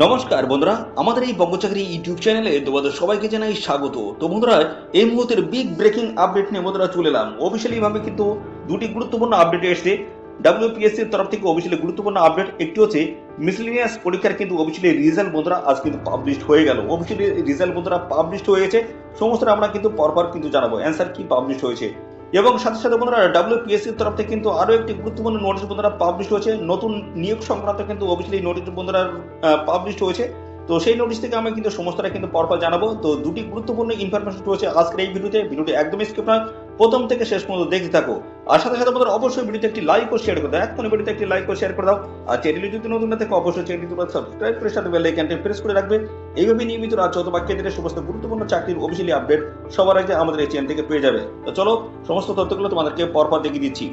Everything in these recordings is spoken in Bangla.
নমস্কার বন্ধুরা, আমাদের এই বঙ্গচাকরি ইউটিউব চ্যানেলে তোমাদের সবাইকে জানাই স্বাগত। তো বন্ধুরা, এই মুহূর্তের বিগ ব্রেকিং আপডেট নিয়ে বন্ধুরা চলে এলাম। অফিসিয়ালি ভাবে কিন্তু দুটি গুরুত্বপূর্ণ আপডেট এসেছে। ডাব্লিউপিএসসির তরফ থেকে অফিসিয়ালি গুরুত্বপূর্ণ আপডেট একটি হচ্ছে মিসলিনিয়াস পরীক্ষার কিন্তু অফিসিয়ালি রেজাল্ট বন্ধুরা আজ কিন্তু পাবলিশড হয়ে গেল। অফিসিয়ালি রেজাল্ট বন্ধুরা পাবলিশড হয়েছে সমস্ত আমরা কিন্তু পরপর কিন্তু জানাব। অ্যান্সার কি পাবলিশড হয়েছে? এবং সাথে সাথে বন্ধুরা ডাব্লিউপিএসসির তরফ থেকে কিন্তু আরও একটি গুরুত্বপূর্ণ নোটিশ বন্ধুরা পাবলিশ হয়েছে। নতুন নিয়োগ সংক্রান্ত কিন্তু অফিসিয়ালি নোটিশ বন্ধুরা পাবলিশ হয়েছে। তো সেই নোটিশ থেকে আমি কিন্তু সমস্তটা কিন্তু পরপর জানাব। তো দুটি গুরুত্বপূর্ণ ইনফরমেশন রয়েছে আজকের এই ভিডিওতে। ভিডিওটি একদমই স্কিপ নয় প্রথম থেকে শেষ পর্যন্ত দেখতে থাকো। আর সাথে সাথে বন্ধুরা, অবশ্যই ভিডিওতে একটি লাইক ও শেয়ার করে দাও। এখনই ভিডিওতে একটি লাইক ও শেয়ার করে দাও। আর চ্যানেলটি যদি নতুন না থাকে, অবশ্যই চ্যানেলটি সাবস্ক্রাইব করে সাথে বেল আইকনটি প্রেস করে রাখবে। এইভাবে নিয়মিত রাজ্য অথবা কেন্দ্রের সমস্ত গুরুত্বপূর্ণ চাকরির অফিসিয়ালি আপডেট সবার আগে আমাদের এই চ্যানেল থেকে পেয়ে যাবে। তো চলো, সমস্ত তথ্যগুলো তোমাদেরকে পরপর দেখিয়ে দিচ্ছি।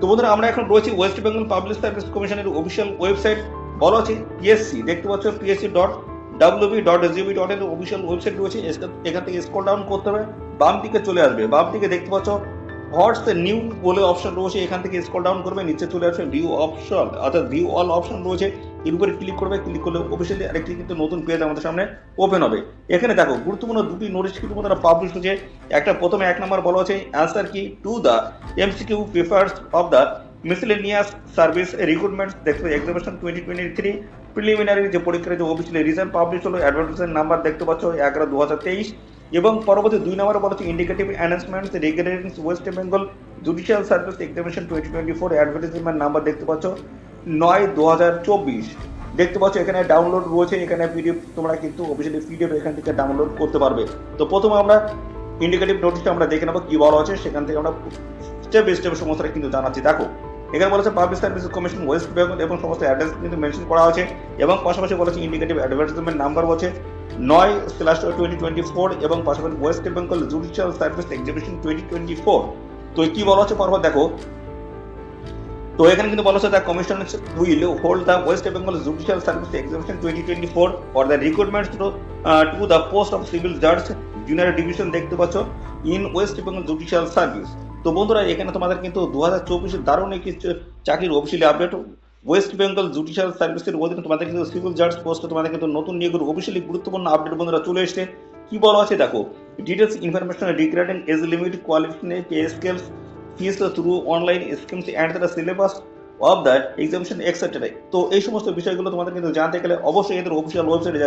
তো বন্ধুরা, আমরা এখন রয়েছি ওয়েস্ট বেঙ্গল পাবলিক সার্ভিস কমিশনের অফিসিয়াল ওয়েবসাইট বলা আছে পিএসসি দেখতে পাচ্ছ PSC dot WB dot SGB dot এর অফিসিয়াল ওয়েবসাইট রয়েছে। এখান থেকে স্ক্রল ডাউন করতে হবে, বাম দিকে চলে আসবে। বাম দিকে দেখতে পাচ্ছ হোয়াটস দ্য নিউ বলে অপশন রয়েছে, এখান থেকে স্ক্রল ডাউন করবে, নিচে চলে আসবে ভিউ অপশন অর্থাৎ ভিউ অল অপশন রয়েছে, এর উপরে ক্লিক করবে ক্লিক করলে অফিসিয়ালি আরেকটি কিন্তু নতুন পেজ আমাদের সামনে ওপেন হবে। এখানে দেখো, গুরুত্বপূর্ণ দুটি নোটিশ কিন্তু তারা পাবলিশ হয়েছে। একটা প্রথমে এক নম্বর বলা হচ্ছে answer key to the MCQ papers of the miscellaneous service recruitment দেখতে examination twenty twenty three preliminary যে পরীক্ষার যে অফিসিয়ালি রিজাল্ট পাবলিশ হলো অ্যাডভার্টাইজমেন্ট নাম্বার দেখতে পাচ্ছ, এগারো দু হাজার তেইশ এবং পরবর্তী দুই নম্বরে বলা হচ্ছে indicative announcements regulating West Bengal judicial service examination twenty twenty four advertisement number দেখতে পাচ্ছ নয় দু হাজার চব্বিশ। দেখতে পাচ্ছ এখানে ডাউনলোড রয়েছে, এখানে পিডিএফ তোমরা কিন্তু অফিসিয়ালি পিডিএফ এখান থেকে ডাউনলোড করতে পারবে। তো প্রথমে আমরা ইন্ডিকেটিভ নোটিশটা আমরা দেখে নেব, কি বলা হচ্ছে সেখান থেকে আমরা স্টেপ বাই স্টেপ সমস্তটা কিন্তু জানাচ্ছি। দেখো, এখানে বলেছে public service commission West Bengal এবং সমস্ত অ্যাড্রেস কিন্তু মেনশন করা আছে এবং পাশাপাশি বলেছে ইন্ডিকেটিভ অ্যাডভার্টাইজমেন্ট নাম্বার বলছে নয় স্ল্যাশ টোয়েন্টি টোয়েন্টি ফোর এবং পাশাপাশি West Bengal judicial service exhibition twenty twenty four তো কি বলা হচ্ছে পরপর? দেখো, তো এখানে কিন্তু বলা হচ্ছে the commission will hold the West Bengal judicial service examination twenty twenty four for the recruitment to to the post of civil জাজ জুনিয়র ডিভিশন দেখতে পাচ্ছ in West Bengal judicial service. তো বন্ধুরা, এখানে তোমাদের কিন্তু দু হাজার চব্বিশের দারুণ একটি চাকরির officially update West Bengal judicial সার্ভিসের অধীনে তোমাদের কিন্তু সিভিল জাজ পোস্টে তোমাদের কিন্তু নতুন নিয়োগের অফিসিয়ালি গুরুত্বপূর্ণ আপডেট বন্ধুরা চলে এসেছে। কি বলা আছে দেখো details information regarding age limit qualification pay scales fees through online schemes and the syllabus of that examination etcetera তো এই সমস্ত বিষয়গুলো তোমাদের কিন্তু জানতে গেলে অবশ্যই এদের অফিসিয়াল ওয়েবসাইটে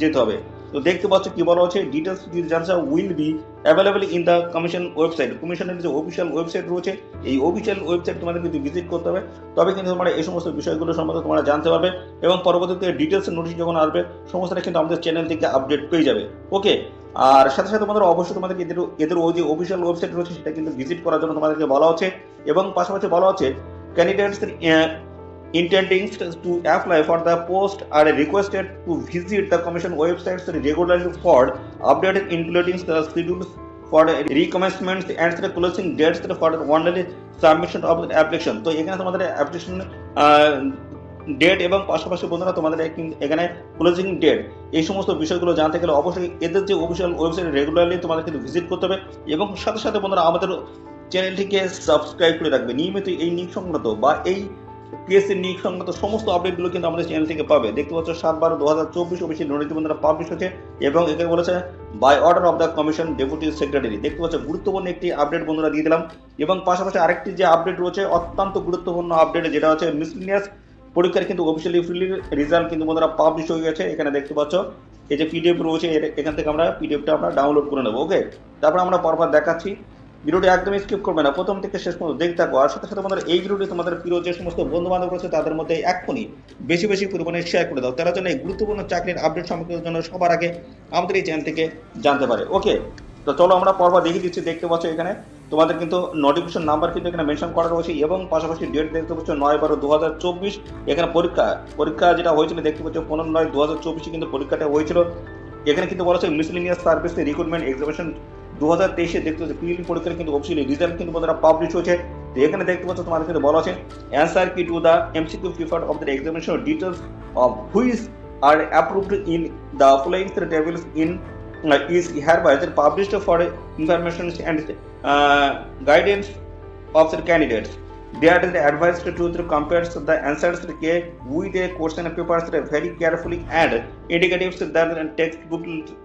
যেতে হবে। তো দেখতে পাচ্ছ কি বলা হচ্ছে ডিটেলস যদি জানতে will be available in the commission website কমিশনের যে অফিসিয়াল ওয়েবসাইট রয়েছে, এই অফিসিয়াল ওয়েবসাইট তোমাদের কিন্তু ভিজিট করতে হবে। তবে কিন্তু তোমরা এই সমস্ত বিষয়গুলো সম্বন্ধে তোমরা জানতে পারবে এবং পরবর্তীতে ডিটেলস নোটিশ যখন আসবে, সমস্তটা কিন্তু আমাদের চ্যানেল থেকে আপডেট পেয়ে যাবে। ওকে আর সাথে সাথে তোমাদের অবশ্যই তোমাদেরকে এদের এদের ওই যে অফিসিয়াল ওয়েবসাইট রয়েছে, সেটা কিন্তু ভিজিট করার জন্য তোমাদেরকে বলা হচ্ছে। এবং পাশাপাশি বলা হচ্ছে candidates intending to apply for the post are requested to visit the commission websites regularly for updated including the schedules for recommencements and the closing dates for the only submission of the application তো এখানে তোমাদের অ্যাপ্লিকেশন ডেট এবং পাশাপাশি বন্ধুরা তোমাদের এখানে ক্লোজিং ডেট এই সমস্ত বিষয়গুলো জানতে গেলে অবশ্যই এদের যে অফিসিয়াল ওয়েবসাইট রেগুলারলি তোমাদের কিন্তু ভিজিট করতে হবে এবং সাথে সাথে বন্ধুরা আমাদের চ্যানেলটিকে সাবস্ক্রাইব করে রাখবে। নিয়মিত এই নিয়োগ সংক্রান্ত বা এই পিএসসি নিয়োগ সংক্রান্ত সমস্ত আপডেটগুলো কিন্তু আমাদের চ্যানেল থেকে পাবে। দেখতে পাচ্ছ সাত বারো দু হাজার চব্বিশ নোটিশ বন্ধুরা পাবলিশ হচ্ছে এবং এখানে বলেছে by order of the commission deputy secretary দেখতে পাচ্ছ, গুরুত্বপূর্ণ একটি আপডেট বন্ধুরা দিয়ে দিলাম। এবং পাশাপাশি আরেকটি যে আপডেট রয়েছে, অত্যন্ত গুরুত্বপূর্ণ আপডেট যেটা হচ্ছে মিসলিনিয়াস পরীক্ষার কিন্তু অফিসিয়ালি রেজাল্ট কিন্তু বন্ধুরা পাবলিশ হয়ে গেছে। এখানে দেখতে পাচ্ছ, এই যে পিডিএফ রয়েছে এখান থেকে আমরা পিডিএফটা আমরা ডাউনলোড করে নেব ওকে তারপর আমরা পরপর দেখাচ্ছি। ভিডিওটি একদমই স্কিপ করবে না। প্রথম থেকে শেষ পর্যন্ত দেখতে থাকো। আর সাথে সাথে তোমাদের এই ভিডিওটি তোমাদের প্রিয় যে সমস্ত বন্ধু বান্ধব রয়েছে, তাদের মধ্যে এক্ষুনি বেশি বেশি পরিমাণে শেয়ার করে দাও। তারা যেন এই গুরুত্বপূর্ণ চাকরির আপডেট সম্পর্কে জন্য সবার আগে আমাদের এই চ্যানেল থেকে জানতে পারে। ওকে তো চলো আমরা পরপর দেখিয়ে দিচ্ছি। দেখতে পাচ্ছ এখানে তোমাদের কিন্তু নোটিফিকেশন নাম্বার কিন্তু এখানে মেনশন করা রয়েছে এবং পাশাপাশি ডেট দেখতে পাচ্ছ নয় বারো দু হাজার চব্বিশ। এখানে পরীক্ষা পরীক্ষা যেটা হয়েছিল দেখতে পাচ্ছ পনেরো নয় দু হাজার চব্বিশে কিন্তু পরীক্ষাটা হয়েছিল। এখানে কিন্তু বলা হচ্ছে মিসলিনিয়াস সার্ভিস রিক্রুটমেন্ট এক্সামিনেশন দু হাজার তেইশে দেখতে পাচ্ছি প্রিলি পরীক্ষার কিন্তু অফিসিয়ালি রেজাল্ট কিন্তু পাবলিশ হয়েছে তো এখানে দেখতে পাচ্ছ তোমাদের বলা আছে answer key to the MCQ preferred of the examination details of which are approved in the following tables in is hereby for information information and guidance of the candidates. They are advised to compare the answers with the question papers very carefully and indicatives that the textbook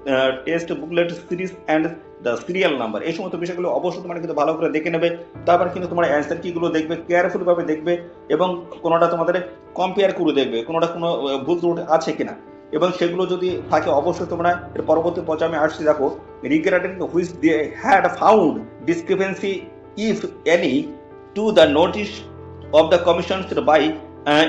uh, test booklet series and the serial number. এই সমস্ত বিষয়গুলো অবশ্যই তোমরা কিন্তু ভালো করে দেখে নেবে। তারপর কিন্তু তোমার অ্যান্সার কিগুলো দেখবে কেয়ারফুল ভাবে দেখবে এবং কোনোটা তোমাদের কম্পেয়ার করে দেখবে কোনোটা কোনো ভুল ত্রুটি আছে কিনা। এবং সেগুলো যদি থাকে অবশ্যই তোমরা এর পরবর্তী পর্যায়ে আমি আসছি দেখো regarding which they had found discrepancy if any to the notice of the commissions by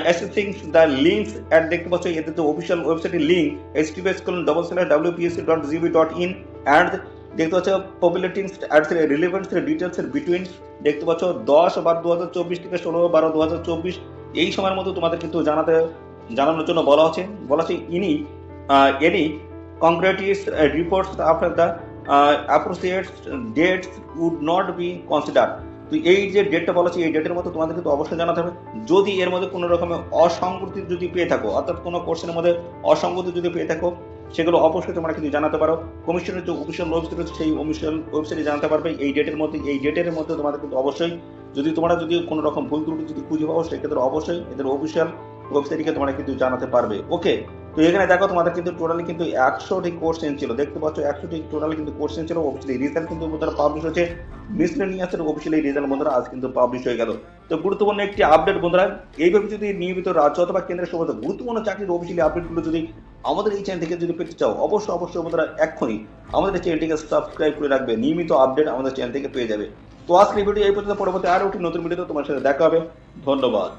assessing the links at দেখতে পাচ্ছ এদের যে অফিসিয়াল ওয়েবসাইটের link H T S colon double slash WBPSC dot GB dot in and দেখতে পাচ্ছ populating at relevance details between দেখতে পাচ্ছ, দশ বার দু হাজার চব্বিশ থেকে ষোলো বারো দু হাজার চব্বিশ, এই সময়ের মধ্যে তোমাদের কিন্তু জানাতে, জানানোর জন্য বলা হচ্ছে বলা হচ্ছে ইনি any কংগ্রেটিস reports after the appropriate dates would not be consider তো এই যে ডেটটা বলা হচ্ছে, এই ডেটের মধ্যে তোমাদের কিন্তু অবশ্যই জানাতে হবে। যদি এর মধ্যে কোনো রকমের অসঙ্গতি যদি পেয়ে থাকো, অর্থাৎ কোনো কোশ্চেনের মধ্যে অসঙ্গতি যদি পেয়ে থাকো, সেগুলো অবশ্যই তোমরা কিন্তু জানাতে পারো। কমিশনের যে অফিসিয়াল ওয়েবসাইট রয়েছে, সেই অফিসিয়াল ওয়েবসাইটে জানাতে পারবে। এই ডেটের মধ্যে, এই ডেটের মধ্যে তোমাদের কিন্তু অবশ্যই যদি তোমরা যদি কোনো রকম ভুল ত্রুটি যদি খুঁজে পাও, সেক্ষেত্রে অবশ্যই এদের অফিসিয়াল ওয়েবসাইটকে তোমরা কিন্তু জানাতে পারবে। ওকে তো এখানে দেখো তোমাদের কিন্তু টোটালি কিন্তু একশোটি কোশ্চেন ছিল। দেখতে পাচ্ছ একশোটি টোটালি কিন্তু কোশ্চেন ছিল। অফিসিয়ালি রেজাল্ট কিন্তু পাবলিশ হয়েছে। মিসলেনিয়াসের অফিসিয়ালি রেজাল্ট বন্ধুরা আজ কিন্তু পাবলিশ হয়ে গেল। তো গুরুত্বপূর্ণ একটি আপডেট বন্ধুরা, এইভাবে যদি নিয়মিত রাজ্য অথবা কেন্দ্রের সমস্ত গুরুত্বপূর্ণ চাকরির অফিসিয়ালি আপডেটগুলো যদি আমাদের এই চ্যানেল থেকে যদি পেতে চাও, অবশ্যই অবশ্যই বন্ধুরা এক্ষুনি আমাদের চ্যানেলটিকে সাবস্ক্রাইব করে রাখবে। নিয়মিত আপডেট আমাদের চ্যানেল থেকে পেয়ে যাবে। তো আজকের ভিডিও এই পর্যন্ত, পরবর্তী আরও একটি নতুন ভিডিওতে তোমার সাথে দেখা হবে। ধন্যবাদ।